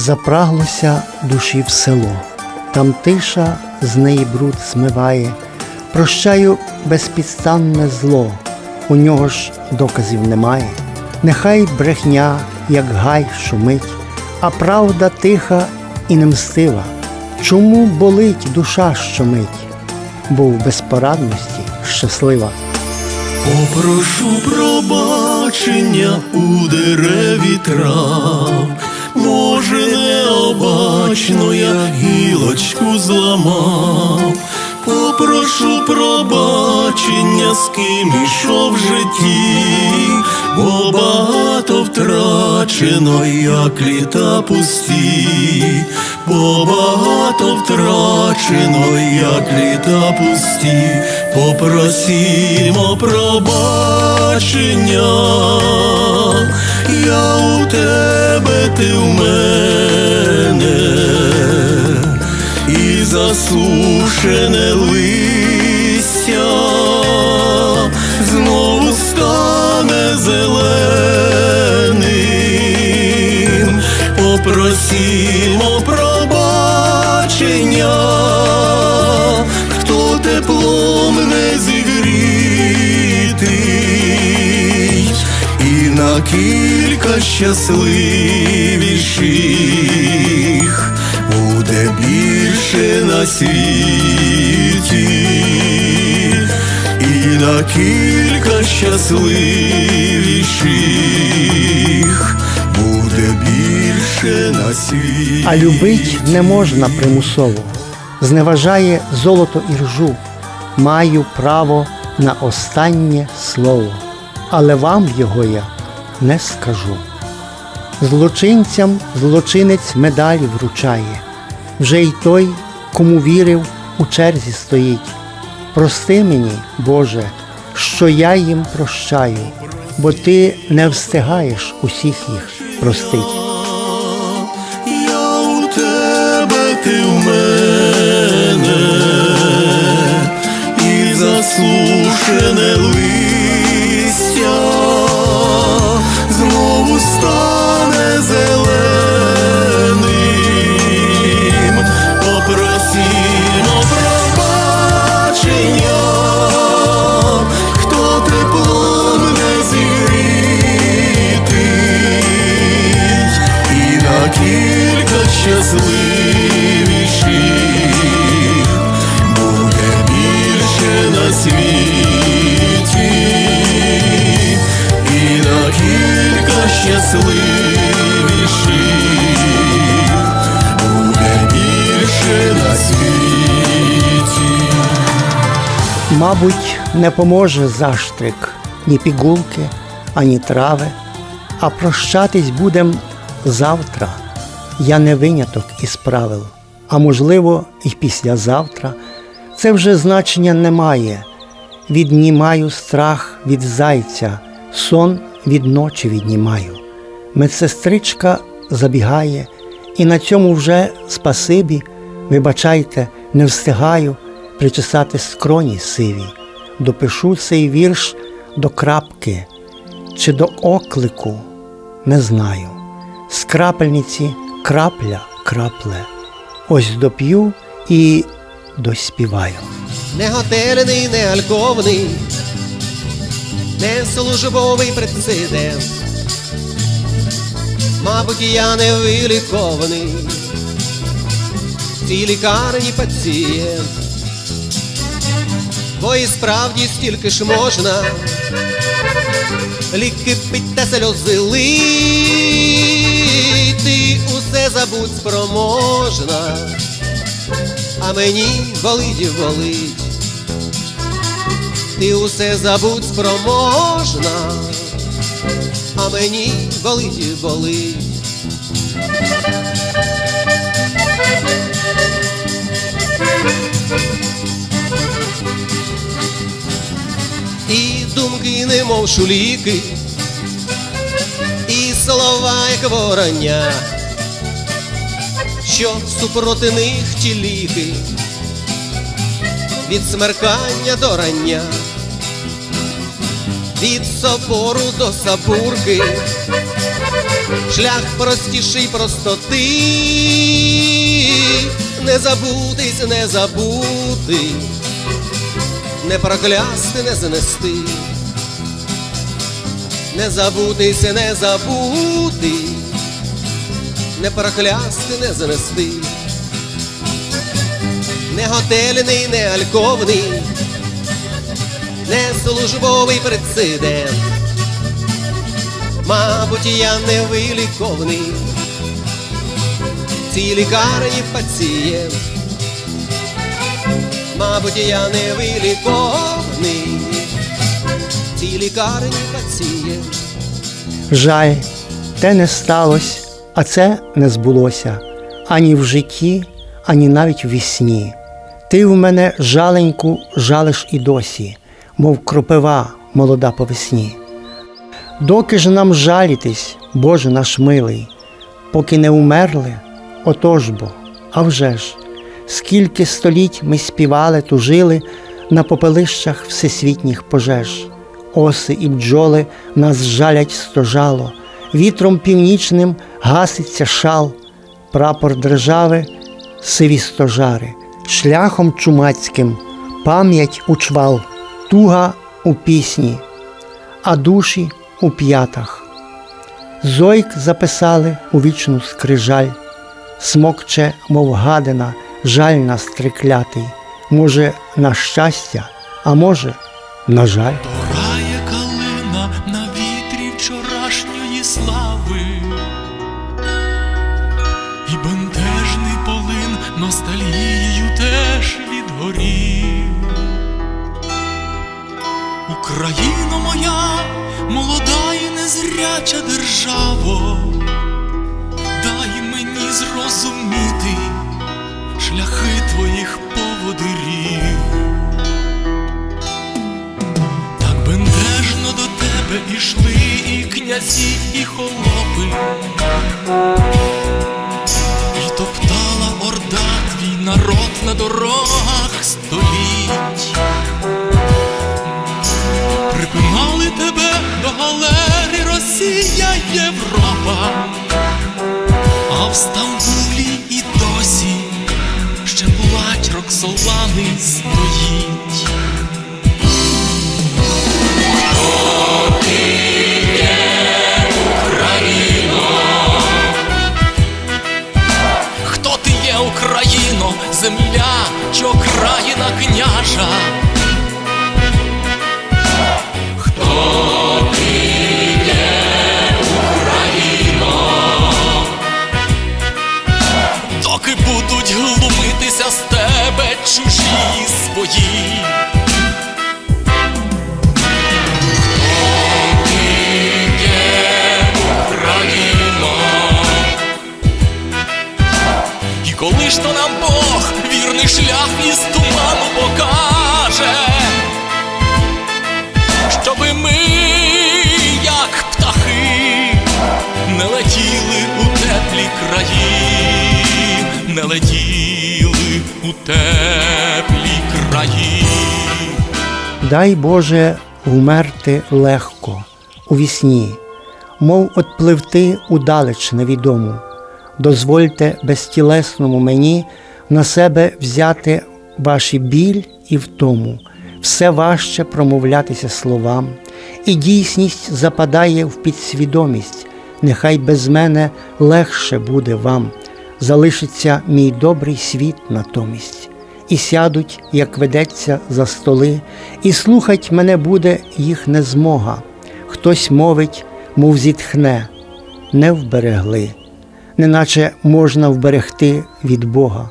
Запраглося душі в село, там тиша з неї бруд змиває, прощаю безпідстанне зло, у нього ж доказів немає. Нехай брехня, як гай, шумить, а правда тиха і немстива. Чому болить душа щомить, бо в безпорадності щаслива. Попрошу пробачення у дереві трав, може, необачно я гілочку зламав, попрошу пробачення, з ким ішов в житті, бо багато втрачено, як літа пусті, бо багато втрачено, як літа пусті, попросімо пробачення, я у тебе, ти в мене, і засушене листя зеленим, попросімо пробачення, хто теплом не зігрітий, і на кілька щасливіших буде більше на світі, і на кілька щасливіших буде більше на світі. А любить не можна примусово, зневажає золото і ржу. Маю право на останнє слово, але вам його я не скажу. Злочинцям злочинець медалі вручає, вже й той, кому вірив, у черзі стоїть. Прости мені, Боже, що я їм прощаю, бо ти не встигаєш усіх їх простить. Мабуть, не поможе заштрик ні пігулки, ані трави, а прощатись будем завтра. Я не виняток із правил, а можливо, і післязавтра. Це вже значення не має. Віднімаю страх від зайця, сон від ночі віднімаю. Медсестричка забігає, і на цьому вже спасибі, вибачайте, не встигаю причесати скроні сиві. Допишу цей вірш до крапки чи до оклику, не знаю. З крапельниці крапля крапле. Ось доп'ю і доспіваю. не готельний, не альковний, не службовий прецедент. Мабуть, я не вилікований, цій лікарні пацієнт, бо і справді стільки ж можна ліки пить та сльози лити, усе забудь спроможна а мені болить і болить. Ти усе забудь спроможна, а мені болить і болить. І думки немов шуліки, і слова, як вороння що супроти них ті ліки від смеркання до рання. від собору до сабурки, шлях простіший простоти, не забутись, не забути, не проклясти, не знести, не забутись, не забути, не проклясти, не знести, не готельний, не альковний. Не службовий прецедент. Мабуть, я не виліковний, цій лікарні пацієнт. Мабуть, я не виліковний, в цій лікарні пацієнт. Жаль, те не сталося, а це не збулося ані в житті, ані навіть в вісні. Ти в мене жаленьку жалиш і досі, мов кропива молода по весні. Доки ж нам жалітись, Боже наш милий, поки не умерли, отож бо, а вже ж, скільки століть ми співали, тужили на попелищах всесвітніх пожеж. Оси і бджоли нас жалять стожало, вітром північним гаситься шал, прапор держави, сиві стожари, шляхом чумацьким, пам'ять у чвал, туга у пісні, а душі у п'ятах. Зойк записали у вічну скрижаль, смокче, мов гадина, жаль нас триклятий, може, на щастя, а може, на жаль. Рає калина на вітрі вчорашньої слави, і бентежний полин ностальгією теж відгорів. Україно моя, молода і незряча державо, дай мені зрозуміти шляхи твоїх поводирів. Так бентежно до тебе ішли і князі, і холопи, і топтала орда твій народ на дорогах століть. Припинали тебе до галери Росія, Європа, а в Роксолани стоїть. Хто ти є, Україно, земля чи окраїна княжа? Дай Боже вмерти легко у вісні, мов отпливти удалеч невідому. Дозвольте безтілесному мені на себе взяти ваші біль і втому, все важче промовлятися словам, і дійсність западає в підсвідомість. Нехай без мене легше буде вам, залишиться мій добрий світ натомість і сядуть, як ведеться, за столи, і слухать мене буде їх незмога. Хтось мовить, мов зітхне, не вберегли, неначе можна вберегти від Бога.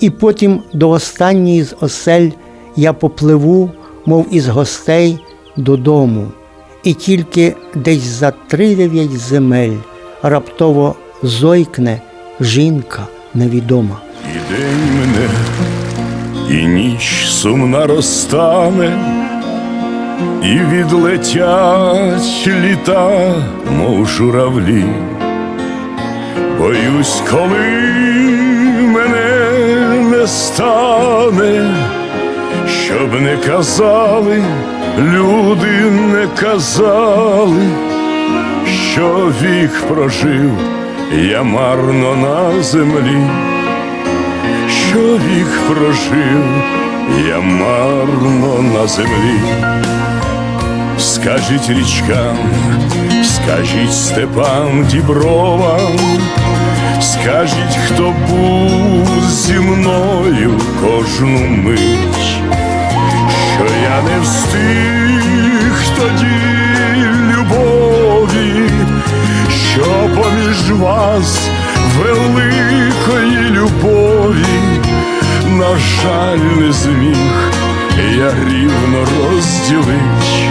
І потім до останньої з осель я попливу, мов із гостей додому, і тільки десь за тридев'ять земель раптово зойкне жінка невідома. І день мене, і ніч сумна розтане, і відлетять літа, мов журавлі. Боюсь, коли мене не стане, щоб не казали люди не казали, що вік прожив я марно на землі, що вік прожив я марно на землі. Скажіть річкам, скажіть степам дібровам, скажіть, хто був зі мною кожну мить, що я не встиг тоді любові, що поміж вас великої любові, на жаль, не зміг я рівно розділить.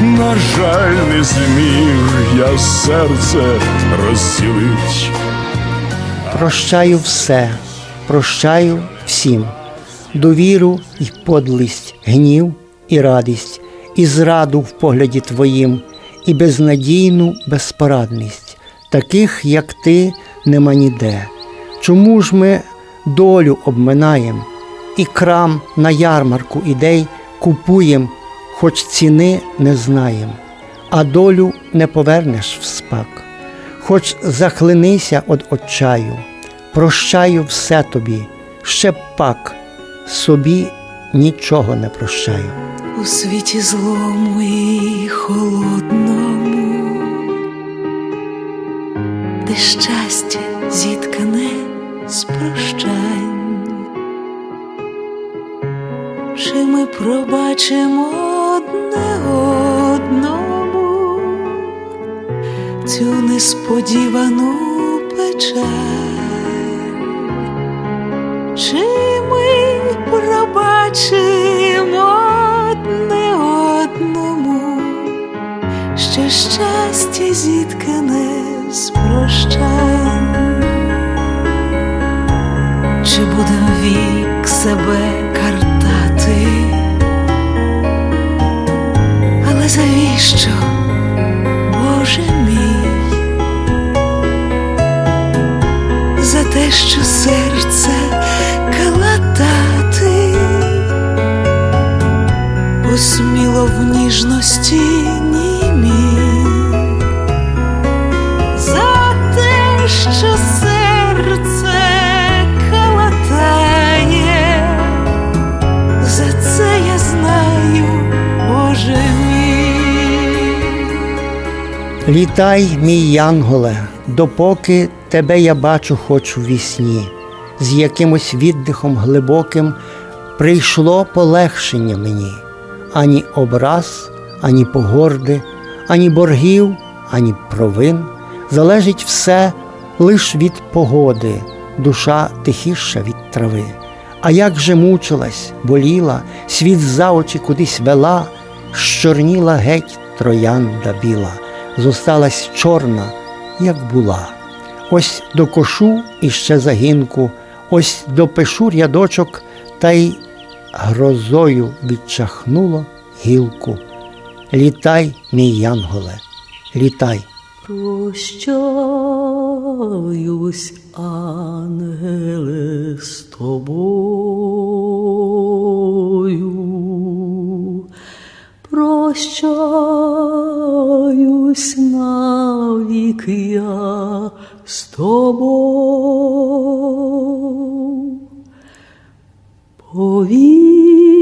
На жаль, не зміг я серце розділить. Прощаю все, прощаю всім, довіру і подлість, гнів і радість, і зраду в погляді твоїм, і безнадійну безпорадність. Таких, як ти, нема ніде. Чому ж ми долю обминаєм, і крам на ярмарку ідей купуєм, хоч ціни не знаєм, а долю не повернеш в спак хоч захлинися од отчаю, прощаю все тобі, ще пак собі нічого не прощаю. у світі злому і холодному, де щастя зіткане з прощань. Чи ми пробачимо одне одному цю несподівану печаль? Чи ми пробачимо одне одному, що щастя зіткане Чи будем вік себе Літай, мій янголе, допоки тебе я бачу хоч у вісні, з якимось віддихом глибоким прийшло полегшення мені, ані образ, ані погорди, ані боргів, ані провин. Залежить все лиш від погоди, душа тихіша від трави. А як же мучилась, боліла, світ за очі кудись вела, щорніла геть троянда біла, зосталась чорна, як була. Ось докошу іще загінку, ось допишу рядочок, та й грозою відчахнуло гілку. Літай, мій янголе, літай. Прощаюсь, ангеле, з тобою. Прощаюсь навік я з тобою. Повік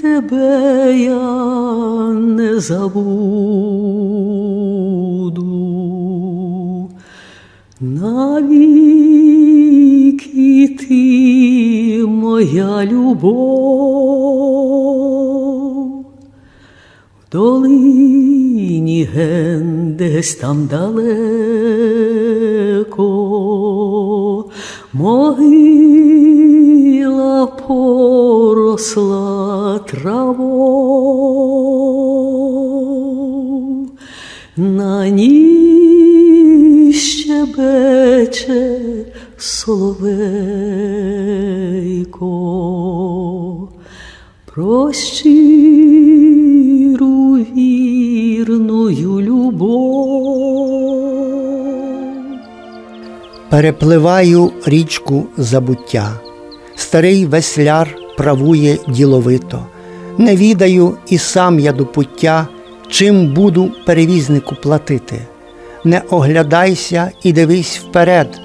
тебе я не забуду, навіки ти моя любов, десь там далеко, могила поросла травою, на ній щебече соловейко, про щиру вірною Перепливаю річку забуття. Старий весляр правує діловито, Не відаю і сам я до пуття, чим буду перевізнику платити. Не оглядайся і дивись вперед.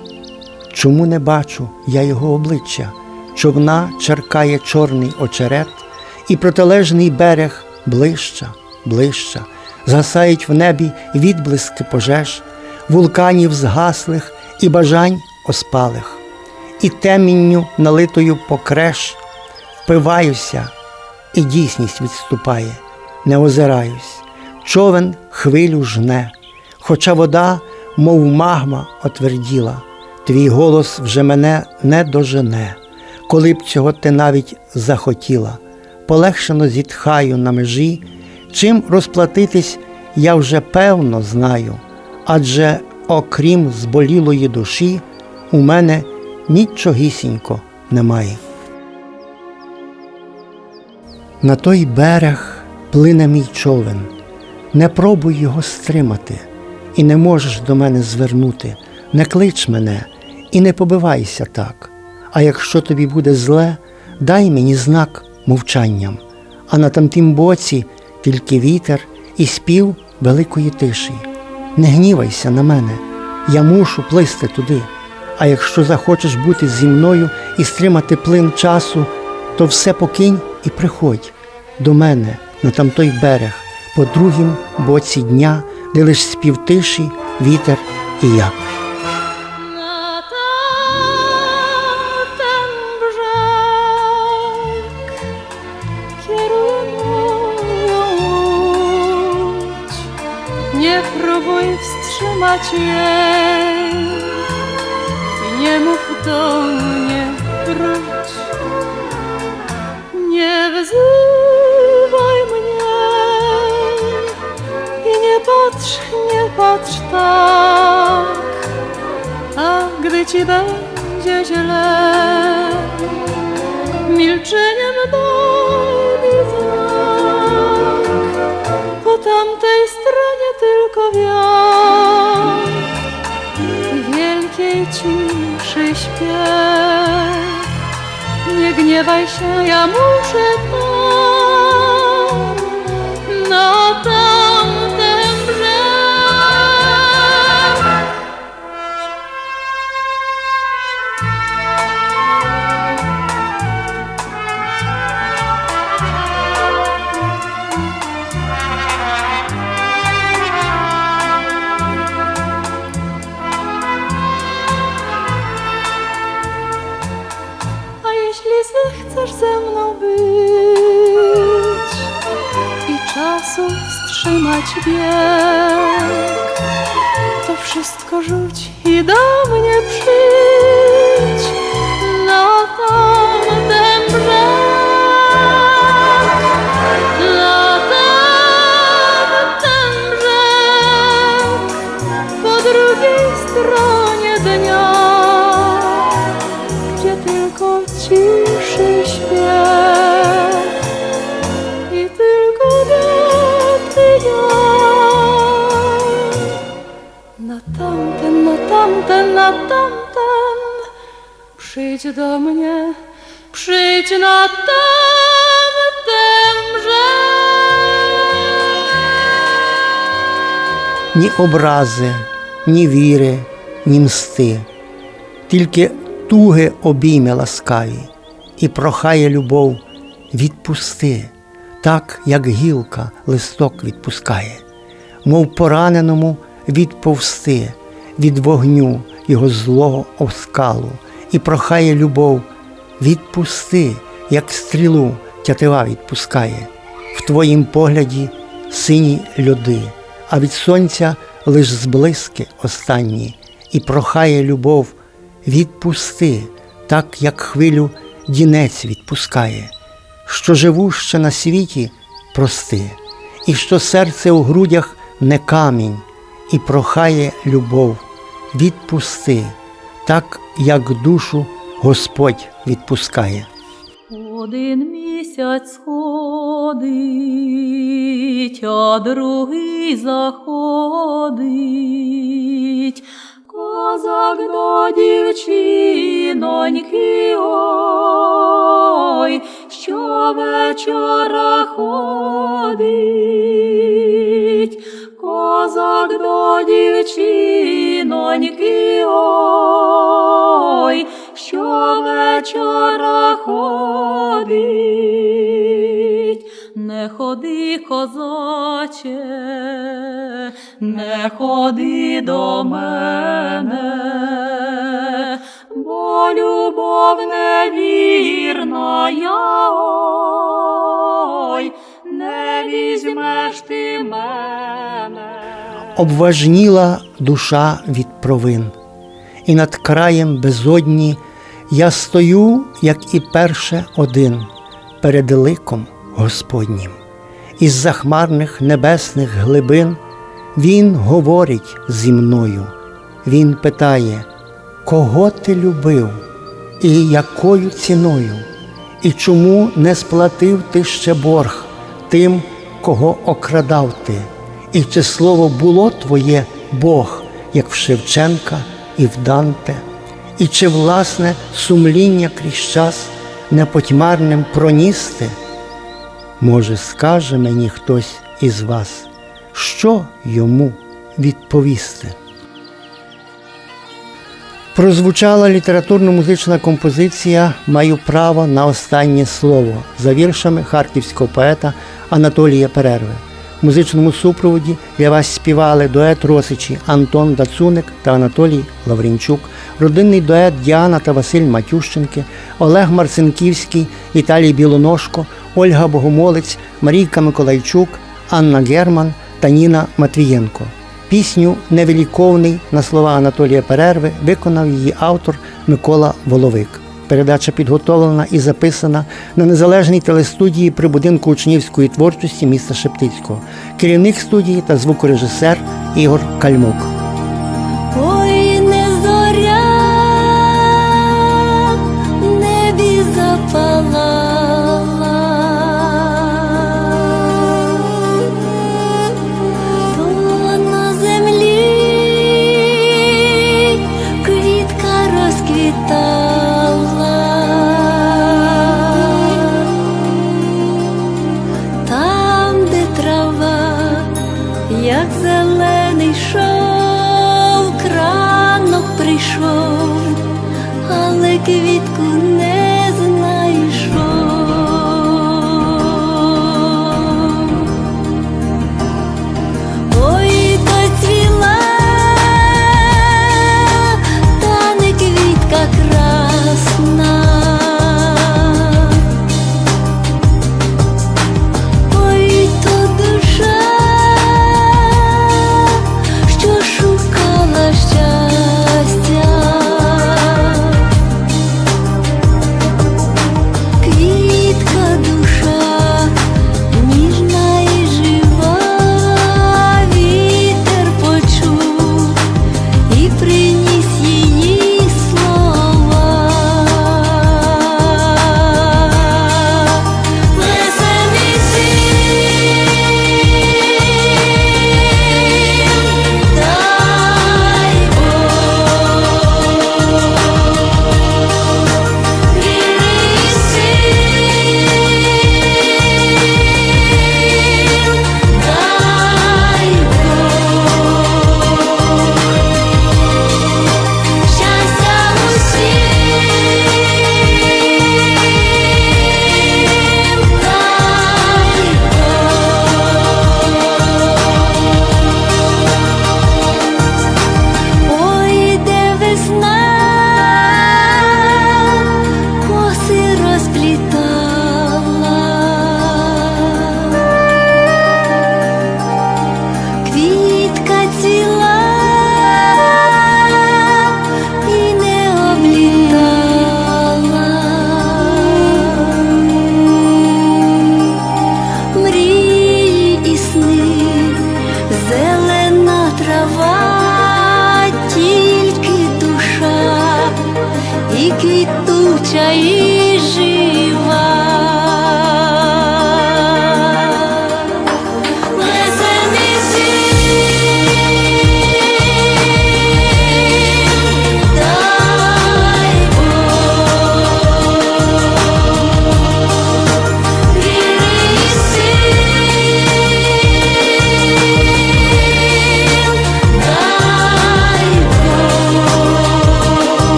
Чому не бачу я його обличчя? Човна черкає чорний очерет, і протилежний берег ближча, ближча, згасають в небі відблиски пожеж, вулканів згаслих і бажань оспалих, і темінню налитою покреш, впиваюся, і дійсність відступає, не озираюсь, човен хвилю жне, хоча вода, мов магма, отверділа, твій голос вже мене не дожене, коли б цього ти навіть захотіла. Полегшено зітхаю на межі, чим розплатитись я вже певно знаю, адже окрім зболілої душі, у мене нічогісінько немає. На той берег плине мій човен, не пробуй його стримати, і не можеш до мене звернути, не клич мене і не побивайся так. А якщо тобі буде зле, дай мені знак мовчанням, а на тамтім боці тільки вітер і спів великої тиші. Не гнівайся на мене, я мушу плисти туди. А якщо захочеш бути зі мною і стримати плин часу, то все покинь і приходь до мене на тамтой берег, по другім боці дня, де лиш співтиші, вітер і я. I nie mów do mnie wróć. Nie wzywaj mnie i nie patrz, nie patrz tak. A gdy ci będzie źle, milczeniem daj mi znak. Po tamtej stronie tylko wiatr ciszy śpiew. Nie gniewaj się, ja muszę tam, to wszystko rzuć i do mnie przyjdź przyjdź do mnie, przyjdź na tamten brzeg. ні образи, ні віри, ні мсти, тільки туги обійми ласкаві і прохає любов відпусти, так як гілка листок відпускає, мов пораненому відповсти від вогню його злого оскалу, і прохає любов. Відпусти, як стрілу тятива відпускає, в твоїм погляді сині льоди, а від сонця лиш зблиски останні, і прохає любов. Відпусти, так як хвилю дінець відпускає, що живу ще на світі прости, і що серце у грудях не камінь, і прохає любов. Відпусти, так як душу Господь відпускає. Один місяць сходить, а другий заходить. Коза козак до дівчиноньки, ой, що вечора ходить, козак до дівчиноньки, ой, що вечора ходить. Не ходи, козаче, не ходи до мене, бо любов невірна я, ой, не візьмеш ти мене. Обважніла душа від провин, і над краєм безодні я стою, як і перше один, перед ликом Господнім. Із захмарних небесних глибин Він говорить зі мною, Він питає, кого ти любив, і якою ціною, і чому не сплатив ти ще борг тим, кого окрадав ти, і чи слово було твоє Бог, як в Шевченка і в Данте, і чи власне сумління крізь час непотьмарним проністи? Може, скаже мені хтось із вас, що йому відповісти? Прозвучала літературно-музична композиція Маю право на останнє слово за віршами харківського поета Анатолія Перерви. Музичному супроводі для вас співали дует Росичі Антон Дацуник та Анатолій Лаврінчук, родинний дует Діана та Василь Матющенки, Олег Марцинківський, Віталій Білоножко, Ольга Богомолець, Марійка Миколайчук, Анна Герман та Ніна Матвієнко. Пісню Невеликовний на слова Анатолія Перерви виконав її автор Микола Воловик. Передача підготовлена і записана на незалежній телестудії при будинку учнівської творчості міста Шептицького. Керівник студії та звукорежисер Ігор Кальмук. шов, кранок